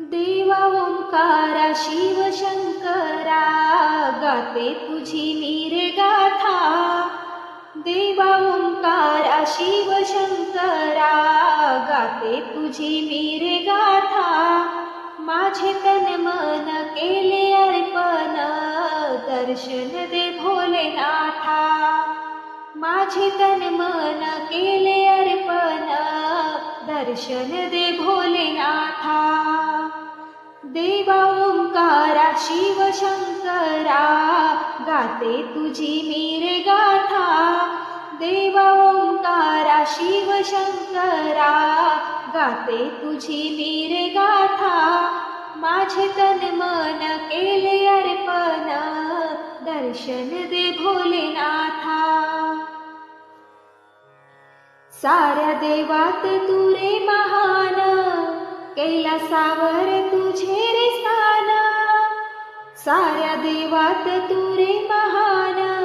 देवा ओंकारा शिव शंकरा गाते तुझी मीरे गाथा देवा ओंकारा शिव शंकरा गाते तुझी मीरे गाथा माझे तन मन केले अर्पण, दर्शन दे भोलेनाथा। माझे तन मन केले अर्पण, दर्शन दे भोलेनाथा। देवा ओंकारा शिव शंकरा गाते तुझी मेरे गाथा. देवा ओंकारा शिव शंकरा गाते तुझी मेरे गाथा. माझे तन मन केले अर्पण दर्शन दे भोलेनाथा. साऱ्या देवात तू रे महान कैलासावर तुझे रे स्थान. साऱ्या देवात तू रे महान.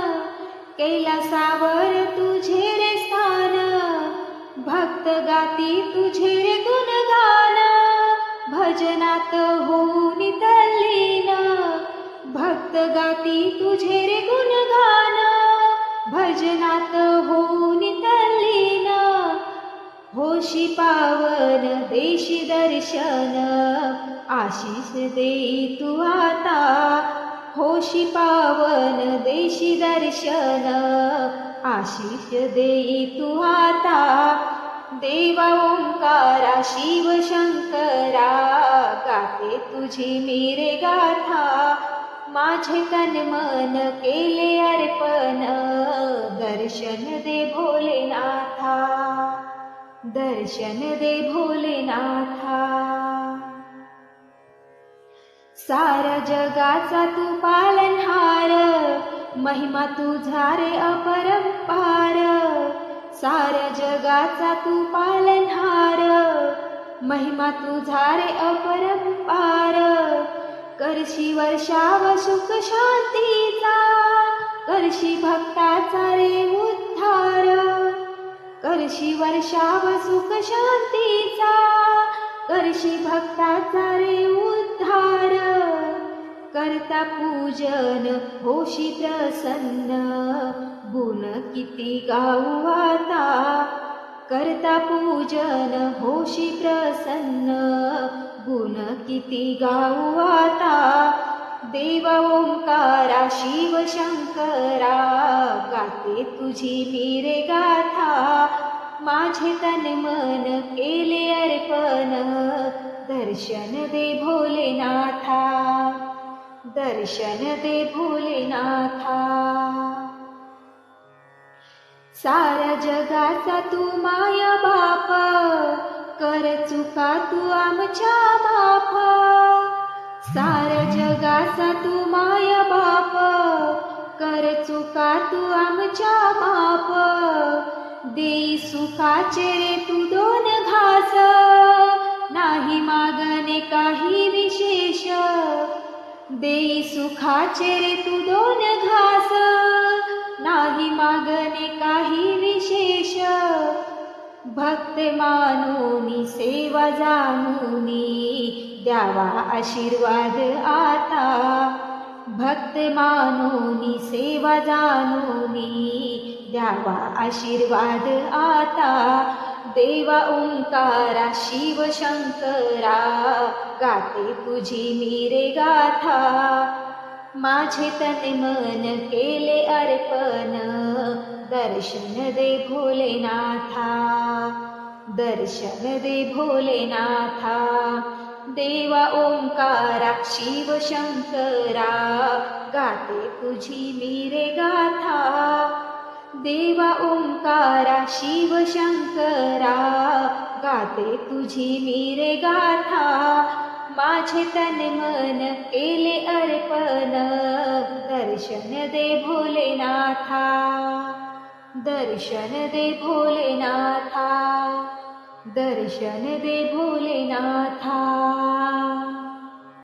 कैलासावर तुझे रे स्थान. भक्त गाती तुझे रे गुणगान. भजनात होऊन तल्लीन. भक्त गाती तुझे रे गुणगान. भजनात होऊन तल्लीन. होशी पावन देशी दर्शन. आशिष दे तू आता होशी पावन देशी दर्शन. आशिष दे तू आता देवा ओंकारा शिव शंकरा. गाते तुझी मेरे गाथा माझे तन मन केले अर्पण. दर्शन दे भोलेनाथा. दर्शन दे भोलेनाथा. सारा जगाचा तू पालनहार महिमा तुझा रे अपरंपार साऱ्या जगाचा तू पालनहार महिमा तुझा रे अपरंपार करशी वर्षाव सुख शांतीचा करशी भक्ताचा रे करशी वर्षाव सुख शांतीचा करशी भक्ताचा रे उद्धार. करता पूजन होशी प्रसन्न गुण किती गाऊ आता. करता पूजन होशी प्रसन्न गुण किती गाऊ आता. देव ओंकारा शिव शंकरा गाते तुझी मीरे गाथा माझे तन मन केले अर्पण दर्शन दे भोलेनाथा दर्शन दे भोलेनाथा. साऱ्या जगाचा तू माया बाप कर चुका तू आमच्या बापा. जगाचा तू माय बाप. कर चुका तू आमच्या माप. देई सुखाचे रे तू दोन घास. नाही मागणे काही विशेष. देई सुखाचे रे तू दोन घास. नाही मागणे काही विशेष. भक्त मानूनी देवा जाणूनी द्यावा आशीर्वाद आता. भक्त मानूनी सेवा जाणूनी द्यावा आशीर्वाद आता. देवा ओंकारा शिव शंकरा गाते तुझी मीरे गाथा. माझे तन मन केले अर्पण दर्शन दे भोलेनाथा. दर्शन दे भोलेनाथा। देवा ओंकारा शिव शंकरा गाते तुझी मीरे गाथा। देवा ओंकारा शिव शंकरा गाते तुझी मीरे गाथा। माझे तन मन केले अर्पण। दर्शन दे भोलेनाथा। दर्शन दे भोलेनाथा दर्शन दे भोलेनाथा.